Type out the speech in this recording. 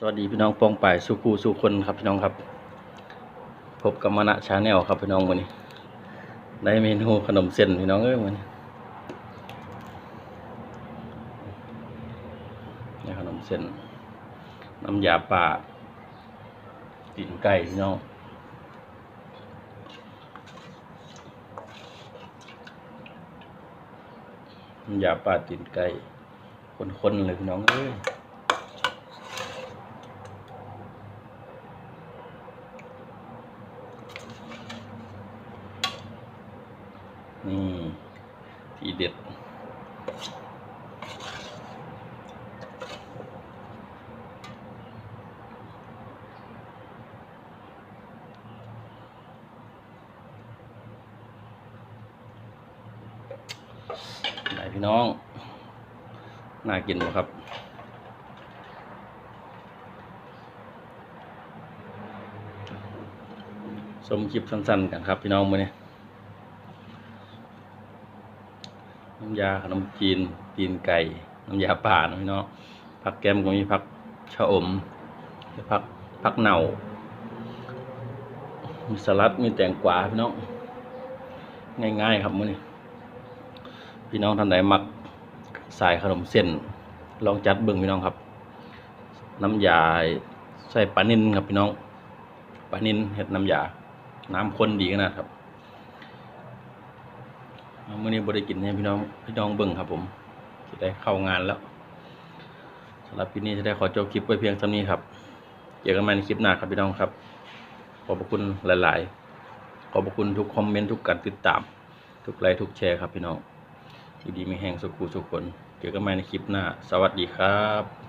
สวัสดีพี่น้องปองป่ายสุคูสุคนครับพี่น้องครับ พบกับมานะชาแนลครับพี่น้องวันนี้ได้เมนูขนมเส้นพี่น้องเอ้ยวันนี้นี่ขนมเส้นน้ำยาป่าตีนไก่พี่น้องน้ำยาป่าตีนไก่คนๆเลยพี่น้องเอ้ย นี่ ทีเด็ด ไหนพี่น้อง น่ากินไหมครับสมคลิปสั้นๆกันครับพี่น้องมือนี้ น้ำยาขนมจีนตีนไก่ น้ำยาป่านะพี่น้องผักแก้มก็มีผักชะอมผักผักเน่า มีสลัดมีแตงกวาพี่น้องง่ายๆครับมื้อนี้พี่น้องท่านใดมักสายขนมเส้น ลองจัดเบิ่งพี่น้องครับ น้ำยาใส่ปลานินครับพี่น้องปลานินเห็ดน้ำยา น้ำข้นดีขนาดครับ มื่อนี้บริกินให้พี่น้องพี่น้องเบิ่งครับผมจะได้เข้างานแล้วสำหรับปีนี้จะได้ขอจบคลิปไว้เพียงเท่านี้ครับเจอกันใหม่ในคลิปหน้าครับพี่น้องครับ ขอบคุณหลาย ๆ ขอบคุณทุกคอมเมนต์ทุกการติดตาม ทุกไลค์ทุกแชร์ครับพี่น้องอยู่ดีไม่แห้งสุขูสุขคนเจอกันใหม่ในคลิปหน้า สวัสดีครับ